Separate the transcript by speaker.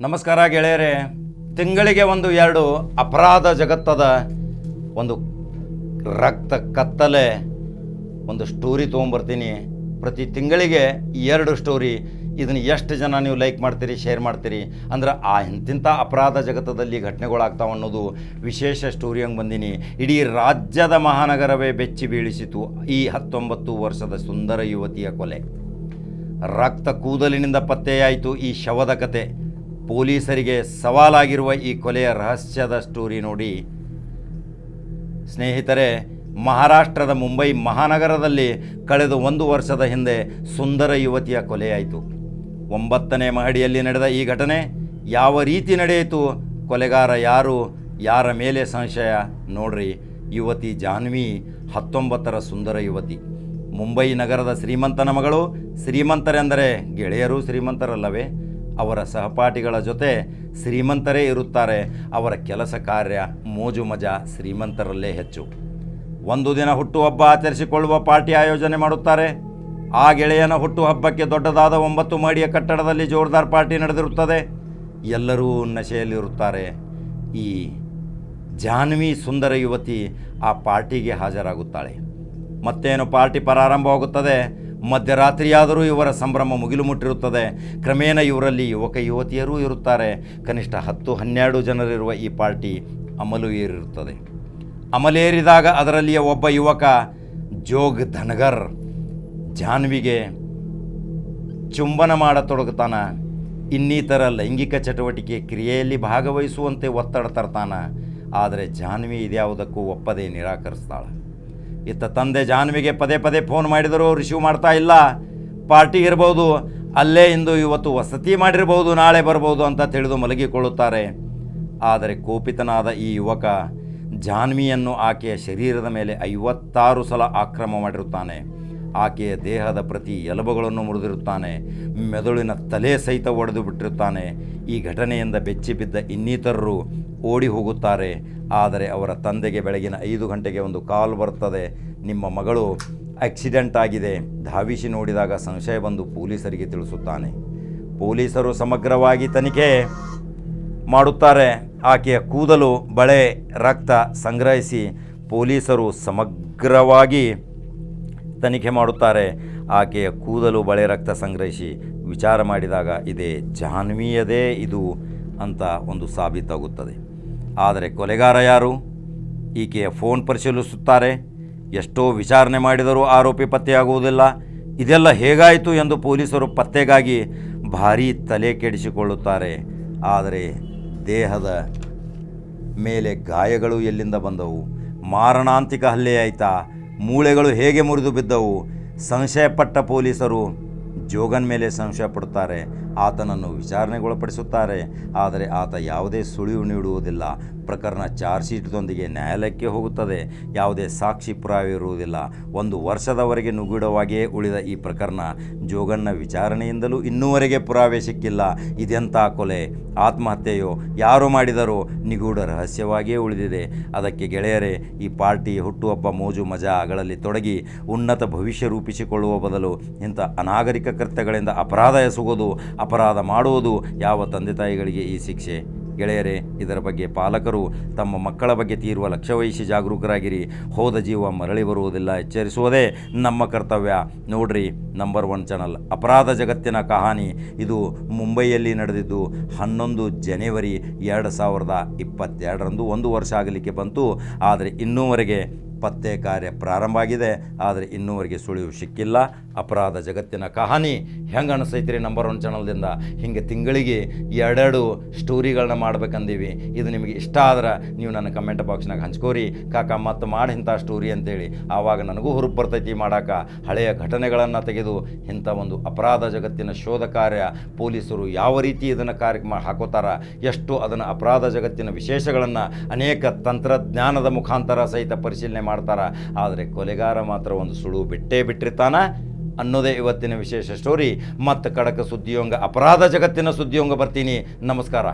Speaker 1: ನಮಸ್ಕಾರ ಗೆಳೆಯರೇ. ತಿಂಗಳಿಗೆ ಒಂದು ಎರಡು ಅಪರಾಧ ಜಗತ್ತದ ಒಂದು ರಕ್ತ ಕತ್ತಲೆ, ಒಂದು ಸ್ಟೋರಿ ತೊಗೊಂಬರ್ತೀನಿ. ಪ್ರತಿ ತಿಂಗಳಿಗೆ ಎರಡು ಸ್ಟೋರಿ ಇದನ್ನು ಎಷ್ಟು ಜನ ನೀವು ಲೈಕ್ ಮಾಡ್ತೀರಿ ಶೇರ್ ಮಾಡ್ತೀರಿ? ಅಂದ್ರೆ ಆ ಇಂತಿಂಥ ಅಪರಾಧ ಜಗತ್ತದಲ್ಲಿ ಘಟನೆಗಳಾಗ್ತಾವೆ ಅನ್ನೋದು ವಿಶೇಷ ಸ್ಟೋರಿ ಹಂಗೆ ಬಂದೀನಿ. ಇಡೀ ರಾಜ್ಯದ ಮಹಾನಗರವೇ ಬೆಚ್ಚಿ ಬೀಳಿಸಿತು ಈ ಹತ್ತೊಂಬತ್ತು ವರ್ಷದ ಸುಂದರ ಯುವತಿಯ ಕೊಲೆ. ರಕ್ತ ಕೂದಲಿನಿಂದ ಪತ್ತೆಯಾಯಿತು ಈ ಶವದ ಕತೆ. ಪೊಲೀಸರಿಗೆ ಸವಾಲಾಗಿರುವ ಈ ಕೊಲೆಯ ರಹಸ್ಯದ ಸ್ಟೋರಿ ನೋಡಿ. ಸ್ನೇಹಿತರೆ, ಮಹಾರಾಷ್ಟ್ರದ ಮುಂಬೈ ಮಹಾನಗರದಲ್ಲಿ ಕಳೆದ ಒಂದು ವರ್ಷದ ಹಿಂದೆ ಸುಂದರ ಯುವತಿಯ ಕೊಲೆಯಾಯಿತು. ಒಂಬತ್ತನೇ ಮಹಡಿಯಲ್ಲಿ ನಡೆದ ಈ ಘಟನೆ ಯಾವ ರೀತಿ ನಡೆಯಿತು, ಕೊಲೆಗಾರ ಯಾರು, ಯಾರ ಮೇಲೆ ಸಂಶಯ ನೋಡ್ರಿ. ಯುವತಿ ಜಾನ್ವಿ, ಹತ್ತೊಂಬತ್ತರ ಸುಂದರ ಯುವತಿ. ಮುಂಬೈ ನಗರದ ಶ್ರೀಮಂತನ ಮಗಳು ಶ್ರೀಮಂತರೆಂದರೆ ಗೆಳೆಯರು ಶ್ರೀಮಂತರಲ್ಲವೇ? ಅವರ ಸಹಪಾಠಿಗಳ ಜೊತೆ ಶ್ರೀಮಂತರೇ ಇರುತ್ತಾರೆ. ಅವರ ಕೆಲಸ ಕಾರ್ಯ ಮೋಜು ಮಜಾ ಶ್ರೀಮಂತರಲ್ಲೇ ಹೆಚ್ಚು. ಒಂದು ದಿನ ಹುಟ್ಟುಹಬ್ಬ ಆಚರಿಸಿಕೊಳ್ಳುವ ಪಾರ್ಟಿ ಆಯೋಜನೆ ಮಾಡುತ್ತಾರೆ. ಆ ಗೆಳೆಯನ ಹುಟ್ಟುಹಬ್ಬಕ್ಕೆ ದೊಡ್ಡದಾದ ಒಂಬತ್ತು ಮಹಡಿಯ ಕಟ್ಟಡದಲ್ಲಿ ಜೋರ್ದಾರ್ ಪಾರ್ಟಿ ನಡೆದಿರುತ್ತದೆ. ಎಲ್ಲರೂ ನಶೆಯಲ್ಲಿರುತ್ತಾರೆ. ಈ ಜಾನ್ವಿ ಸುಂದರ ಯುವತಿ ಆ ಪಾರ್ಟಿಗೆ ಹಾಜರಾಗುತ್ತಾಳೆ. ಮತ್ತೇನು ಪಾರ್ಟಿ ಪ್ರಾರಂಭವಾಗುತ್ತದೆ? ಮಧ್ಯರಾತ್ರಿಯಾದರೂ ಇವರ ಸಂಭ್ರಮ ಮುಗಿಲು ಮುಟ್ಟಿರುತ್ತದೆ ಕ್ರಮೇಣ ಇವರಲ್ಲಿ ಯುವಕ ಯುವತಿಯರೂ ಇರುತ್ತಾರೆ. ಕನಿಷ್ಠ ಹತ್ತು ಹನ್ನೆರಡು ಜನರಿರುವ ಈ ಪಾರ್ಟಿ ಅಮಲು ಏರಿರುತ್ತದೆ. ಅಮಲೇರಿದಾಗ ಅದರಲ್ಲಿಯ ಒಬ್ಬ ಯುವಕ ಜೋಗ್ ಧನಗರ್ ಜಾನ್ವಿಗೆ ಚುಂಬನ ಮಾಡತೊಡಗುತ್ತಾನ. ಇನ್ನಿತರ ಲೈಂಗಿಕ ಚಟುವಟಿಕೆ ಕ್ರಿಯೆಯಲ್ಲಿ ಭಾಗವಹಿಸುವಂತೆ ಒತ್ತಡ ತರ್ತಾನ. ಆದರೆ ಜಾನ್ವಿ ಇದ್ಯಾವುದಕ್ಕೂ ಒಪ್ಪದೆ ನಿರಾಕರಿಸ್ತಾಳೆ. ಇತ್ತ ತಂದೆ ಜಾನ್ವಿಗೆ ಪದೇ ಪದೇ ಫೋನ್ ಮಾಡಿದರೂ ರಿಸೀವ್ ಮಾಡ್ತಾ ಇಲ್ಲ. ಪಾರ್ಟಿ ಇರ್ಬೋದು, ಅಲ್ಲೇ ಇಂದು ಇವತ್ತು ವಸತಿ ಮಾಡಿರ್ಬೋದು, ನಾಳೆ ಬರ್ಬೋದು ಅಂತ ತಿಳಿದು ಮಲಗಿಕೊಳ್ಳುತ್ತಾರೆ. ಆದರೆ ಕೋಪಿತನಾದ ಈ ಯುವಕ ಜಾನ್ವಿಯನ್ನು ಆಕೆಯ ಶರೀರದ ಮೇಲೆ ಐವತ್ತಾರು ಸಲ ಆಕ್ರಮ ಮಾಡಿರುತ್ತಾನೆ. ಆಕೆಯ ದೇಹದ ಪ್ರತಿ ಎಲುಬುಗಳನ್ನು ಮುರಿದಿರುತ್ತಾನೆ. ಮೆದುಳಿನ ತಲೆ ಸಹಿತ ಒಡೆದು ಬಿಟ್ಟಿರುತ್ತಾನೆ. ಈ ಘಟನೆಯಿಂದ ಬೆಚ್ಚಿಬಿದ್ದ ಇನ್ನಿತರರು ಓಡಿ ಹೋಗುತ್ತಾರೆ. ಆದರೆ ಅವರ ತಂದೆಗೆ ಬೆಳಗಿನ ಐದು ಗಂಟೆಗೆ ಒಂದು ಕಾಲ್ ಬರ್ತದೆ ನಿಮ್ಮ ಮಗಳು ಆಕ್ಸಿಡೆಂಟ್ ಆಗಿದೆ. ಧಾವಿಸಿ ನೋಡಿದಾಗ ಸಂಶಯ ಬಂದು ಪೊಲೀಸರಿಗೆ ತಿಳಿಸುತ್ತಾನೆ. ಪೊಲೀಸರು ಸಮಗ್ರವಾಗಿ ತನಿಖೆ ಮಾಡುತ್ತಾರೆ. ಆಕೆಯ ಕೂದಲು, ಬಳೆ, ರಕ್ತ ಸಂಗ್ರಹಿಸಿ ಪೊಲೀಸರು ಸಮಗ್ರವಾಗಿ ತನಿಖೆ ಮಾಡುತ್ತಾರೆ. ಆಕೆಯ ಕೂದಲು, ಬಳೆ, ರಕ್ತ ಸಂಗ್ರಹಿಸಿ ವಿಚಾರ ಮಾಡಿದಾಗ ಇದೇ ಜಾನ್ವಿಯದೇ ಇದು ಅಂತ ಒಂದು ಸಾಬೀತಾಗುತ್ತದೆ. ಆದರೆ ಕೊಲೆಗಾರ ಯಾರು? ಈಕೆಯ ಫೋನ್ ಪರಿಶೀಲಿಸುತ್ತಾರೆ. ಎಷ್ಟೋ ವಿಚಾರಣೆ ಮಾಡಿದರೂ ಆರೋಪಿ ಪತ್ತೆಯಾಗುವುದಿಲ್ಲ. ಇದೆಲ್ಲ ಹೇಗಾಯಿತು ಎಂದು ಪೊಲೀಸರು ಪತ್ತೆಗಾಗಿ ಭಾರೀ ತಲೆ ಕೆಡಿಸಿಕೊಳ್ಳುತ್ತಾರೆ. ಆದರೆ ದೇಹದ ಮೇಲೆ ಗಾಯಗಳು ಎಲ್ಲಿಂದ ಬಂದವು? ಮಾರಣಾಂತಿಕ ಹಲ್ಲೆಯಾಯಿತಾ ಮೂಳೆಗಳು ಹೇಗೆ ಮುರಿದು ಬಿದ್ದವು? ಸಂಶಯಪಟ್ಟ ಪೊಲೀಸರು ಜೋಗನ್ ಮೇಲೆ ಸಂಶಯ ಪಡುತ್ತಾರೆ. ಆತನನ್ನು ವಿಚಾರಣೆಗೊಳಪಡಿಸುತ್ತಾರೆ. ಆದರೆ ಆತ ಯಾವುದೇ ಸುಳಿವು ನೀಡುವುದಿಲ್ಲ. ಪ್ರಕರಣ ಚಾರ್ಜ್ ಶೀಟ್ದೊಂದಿಗೆ ನ್ಯಾಯಾಲಯಕ್ಕೆ ಹೋಗುತ್ತದೆ. ಯಾವುದೇ ಸಾಕ್ಷಿ ಪುರಾವೆ ಇರುವುದಿಲ್ಲ ಒಂದು ವರ್ಷದವರೆಗೆ ನುಗುಡವಾಗಿಯೇ ಉಳಿದ ಈ ಪ್ರಕರಣ ಜೋಗಣ್ಣ ವಿಚಾರಣೆಯಿಂದಲೂ ಇನ್ನೂವರೆಗೆ ಪುರಾವೆ ಸಿಕ್ಕಿಲ್ಲ. ಇದೆಂಥ ಕೊಲೆ. ಆತ್ಮಹತ್ಯೆಯೋ? ಯಾರು ಮಾಡಿದರೋ ನಿಗೂಢ ರಹಸ್ಯವಾಗಿಯೇ ಉಳಿದಿದೆ. ಅದಕ್ಕೆ ಗೆಳೆಯರೇ, ಈ ಪಾರ್ಟಿ ಹುಟ್ಟುಹಬ್ಬ ಮೋಜು ಮಜಾಗಳಲ್ಲಿ ತೊಡಗಿ ಉನ್ನತ ಭವಿಷ್ಯ ರೂಪಿಸಿಕೊಳ್ಳುವ ಬದಲು ಇಂಥ ಅನಾಗರಿಕ ಕೃತ್ಯಗಳಿಂದ ಅಪರಾಧ ಎಸಗೋದು ಅಪರಾಧ ಮಾಡುವುದು ಯಾವ ತಂದೆ ತಾಯಿಗಳಿಗೆ ಈ ಶಿಕ್ಷೆ? ಗೆಳೆಯರೇ, ಇದರ ಬಗ್ಗೆ ಪಾಲಕರು ತಮ್ಮ ಮಕ್ಕಳ ಬಗ್ಗೆ ತೀರುವ ಲಕ್ಷ್ಯವಹಿಸಿ ಜಾಗರೂಕರಾಗಿರಿ. ಹೋದ ಜೀವ ಮರಳಿ ಬರುವುದಿಲ್ಲ, ಎಚ್ಚರಿಸುವುದೇ ನಮ್ಮ ಕರ್ತವ್ಯ. ನೋಡ್ರಿ ನಂಬರ್ ಒನ್ ಚಾನಲ್ ಅಪರಾಧ ಜಗತ್ತಿನ ಕಹಾನಿ. ಇದು ಮುಂಬೈಯಲ್ಲಿ ನಡೆದಿದ್ದು ಹನ್ನೊಂದು ಜನವರಿ ಎರಡು ಸಾವಿರದ ಇಪ್ಪತ್ತೆರಡರಂದು ಒಂದು ವರ್ಷ ಆಗಲಿಕ್ಕೆ ಬಂತು. ಆದರೆ ಇನ್ನೂವರೆಗೆ ಪತ್ತೆ ಕಾರ್ಯ ಪ್ರಾರಂಭ ಆಗಿದೆ. ಆದರೆ ಇನ್ನೂವರೆಗೆ ಸುಳಿವು ಸಿಕ್ಕಿಲ್ಲ. ಅಪರಾಧ ಜಗತ್ತಿನ ಕಹಾನಿ ಹೆಂಗೆ ಅನಿಸೈತ್ರಿ ನಂಬರ್ ಒನ್ ಚಾನಲ್ದಿಂದ ಹಿಂಗೆ ತಿಂಗಳಿಗೆ ಎರಡೆರಡು ಸ್ಟೋರಿಗಳನ್ನ ಮಾಡ್ಬೇಕಂದೀವಿ. ಇದು ನಿಮಗೆ ಇಷ್ಟ ಆದ್ರೆ ನೀವು ನನ್ನ ಕಮೆಂಟ್ ಬಾಕ್ಸ್ನಾಗ ಹಂಚ್ಕೋರಿ. ಕಾಕ, ಮತ್ತು ಮಾಡಿ ಇಂಥ ಸ್ಟೋರಿ ಅಂತೇಳಿ. ಆವಾಗ ನನಗೂ ಹುರುಪು ಬರ್ತೈತಿ ಮಾಡಾಕ. ಹಳೆಯ ಘಟನೆಗಳನ್ನು ತೆಗೆದು ಇಂಥ ಒಂದು ಅಪರಾಧ ಜಗತ್ತಿನ ಶೋಧ ಕಾರ್ಯ ಪೊಲೀಸರು ಯಾವ ರೀತಿ ಇದನ್ನು ಕಾರ್ಯ ಮಾ ಹಾಕೋತಾರ? ಎಷ್ಟು ಅದನ್ನು ಅಪರಾಧ ಜಗತ್ತಿನ ವಿಶೇಷಗಳನ್ನು ಅನೇಕ ತಂತ್ರಜ್ಞಾನದ ಮುಖಾಂತರ ಸಹಿತ ಪರಿಶೀಲನೆ ಮಾಡ್ತಾರೆ. ಆದರೆ ಕೊಲೆಗಾರ ಮಾತ್ರ ಒಂದು ಸುಳು ಬಿಟ್ಟೇ ಬಿಟ್ಟಿರ್ತಾನ ಅನ್ನೋದೇ ಇವತ್ತಿನ ವಿಶೇಷ ಸ್ಟೋರಿ ಮತ್ತು ಕಡಕ ಸುದ್ದಿಯೊಂಗ ಅಪರಾಧ ಜಗತ್ತಿನ ಸುದ್ದಿಯೊಂಗ ಬರ್ತೀನಿ. ನಮಸ್ಕಾರ.